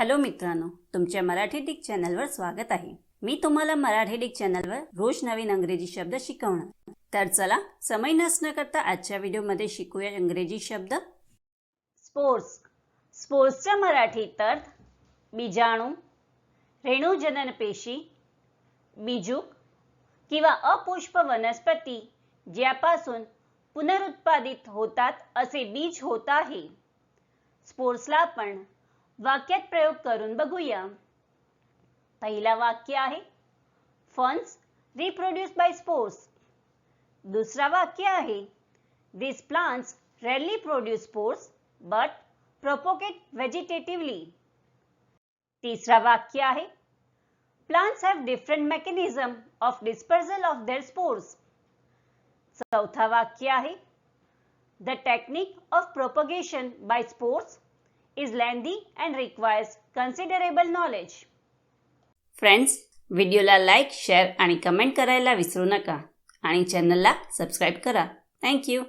Hello मित्रांनो तुमच्या Marathi Dick चॅनलवर स्वागत आहे. मी तुम्हाला मराठी डिक चॅनलवर रोज नवीन अंग्रेजी शब्द शिकवणार. तर चला समय नसणं करता आजच्या व्हिडिओमध्ये शिकूया इंग्रजी शब्द. स्पोर्ट्स. स्पोर्ट्सच्या मराठीत अर्थ बीजाणू रेणुजनन पेशी बीजूक किंवा अपुष्प वनस्पती ज्यापासून पुनरुत्पादित होतात असे बीज होत आहे. स्पोर्ट्सला आपण वाक्यात प्रयोग करून बघूया. पहिला वाक्य आहे फंड्स रिप्रोड्यूस बाय स्पोर्ट्स दुसरा वाक्य आहे this plants rarely produce spores but propagate vegetatively तिसरा वाक्य आहे plants have different mechanism of dispersal of their spores चौथा वाक्य आहे the technique of propagation by spores is lengthy and requires considerable knowledge friends व्हिडिओला लाईक शेअर आणि comment करायला विसरू नका. आणि चॅनलला सबस्क्राईब करा. थँक्यू